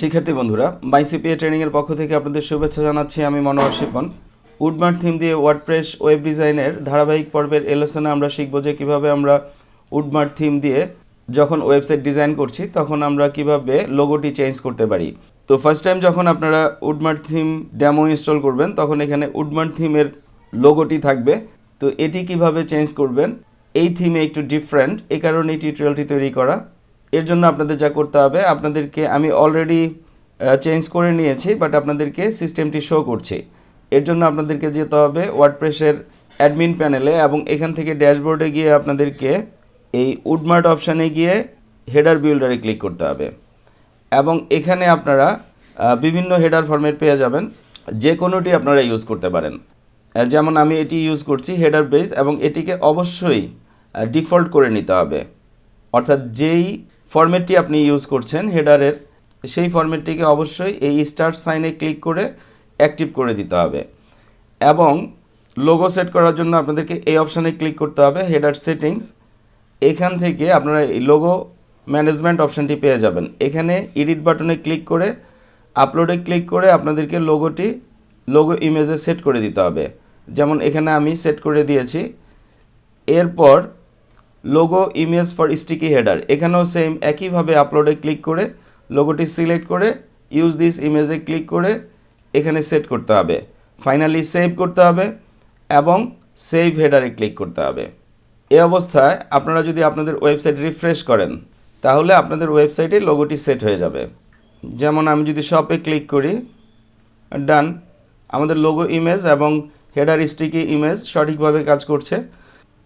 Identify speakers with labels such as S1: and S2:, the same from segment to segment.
S1: শিক্ষার্থী বন্ধুরা, বাইসিপিএ ট্রেনিংয়ের পক্ষ থেকে আপনাদের শুভেচ্ছা জানাচ্ছি। আমি মনোহর শিপন। উডমার্ট থিম দিয়ে ওয়ার্ডপ্রেস ওয়েব ডিজাইনের ধারাবাহিক পর্বের এলেসনে আমরা শিখব যে কীভাবে আমরা উডমার্ট থিম দিয়ে যখন ওয়েবসাইট ডিজাইন করছি, তখন আমরা কীভাবে লোগোটি চেঞ্জ করতে পারি। তো ফার্স্ট টাইম যখন আপনারা উডমার্ট থিম ডেমো ইনস্টল করবেন, তখন এখানে উডমার্ট থিমের লোগোটি থাকবে। তো এটি কীভাবে চেঞ্জ করবেন, এই থিমে একটু ডিফারেন্ট এ কারণে টিউটোরিয়ালটি তৈরি করা। এর জন্য আপনাদের যা করতে হবে, আপনাদেরকে আমি অলরেডি চেঞ্জ করে নিয়েছি বাট আপনাদেরকে সিস্টেমটি শো করছি। এর জন্য আপনাদেরকে যেতে হবে ওয়ার্ডপ্রেসের অ্যাডমিন প্যানেলে এবং এখান থেকে ড্যাশবোর্ডে গিয়ে আপনাদেরকে এই উডমার্ট অপশানে গিয়ে হেডার বিল্ডারে ক্লিক করতে হবে। এবং এখানে আপনারা বিভিন্ন হেডার ফরম্যাট পেয়ে যাবেন, যে কোনোটি আপনারা ইউজ করতে পারেন। যেমন আমি এটি ইউজ করছি হেডার বেস এবং এটিকে অবশ্যই ডিফল্ট করে নিতে হবে। অর্থাৎ যেই ফরম্যাটটি আপনি ইউজ করছেন হেডারের সেই ফরম্যাটটিকে অবশ্যই এই স্টার্ট সাইনে ক্লিক করে অ্যাক্টিভ করে দিতে হবে। এবং লোগো সেট করার জন্য আপনাদেরকে এই অপশানে ক্লিক করতে হবে হেডার সেটিংস এখান থেকে আপনারা এই লোগো ম্যানেজমেন্ট অপশানটি পেয়ে যাবেন। এখানে এডিট বাটনে ক্লিক করে আপলোডে ক্লিক করে আপনাদেরকে লোগোটি লোগো ইমেজে সেট করে দিতে হবে। যেমন এখানে আমি সেট করে দিয়েছি। এরপর logo image for sticky header এখানেও সেম একইভাবে আপলোডে ক্লিক করে লোগোটি সিলেক্ট করে ইউজ দিস ইমেজে ক্লিক করে এখানে সেট করতে হবে। ফাইনালি সেভ করতে হবে এবং সেভ হেডারে ক্লিক করতে হবে। এই অবস্থায় আপনারা যদি আপনাদের ওয়েবসাইট রিফ্রেশ করেন, তাহলে আপনাদের ওয়েবসাইটে লোগোটি সেট হয়ে যাবে। যেমন আমি যদি শপে ক্লিক করি ডান আমাদের লোগো ইমেজ এবং হেডার স্টিকি ইমেজ সঠিকভাবে কাজ করছে।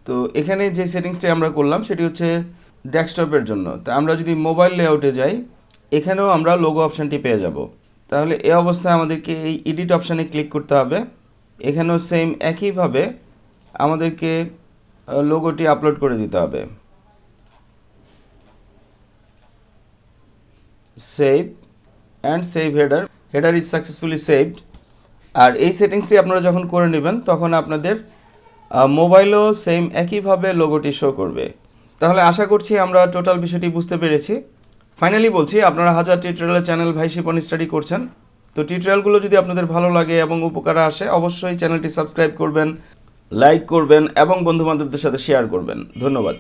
S1: তো এখানে যে সেটিংসটি আমরা করলাম সেটি হচ্ছে ডেস্কটপের জন্য। তা আমরা যদি মোবাইল লেআউটে যাই, এখানেও আমরা লোগো অপশানটি পেয়ে যাব। তাহলে এ অবস্থায় আমাদেরকে এই এডিট অপশানে ক্লিক করতে হবে। এখানেও সেম একইভাবে আমাদেরকে লোগোটি আপলোড করে দিতে হবে। Save and save header header is successfully saved আর এই সেটিংসটি আপনারা যখন করে নেবেন, তখন আপনাদের মোবাইলও সেম একইভাবে লোগোটি শো করবে। তাহলে আশা করছি আমরা টোটাল বিষয়টি বুঝতে পেরেছি। ফাইনালি বলছি, আপনারা হাজার টিউটোরিয়ালের চ্যানেল ভাই শিপন স্টাডি করছেন। তো টিউটোরিয়ালগুলো যদি আপনাদের ভালো লাগে এবং উপকারে আসে, অবশ্যই চ্যানেলটি সাবস্ক্রাইব করবেন লাইক করবেন এবং বন্ধুবান্ধবদের সাথে শেয়ার করবেন। ধন্যবাদ।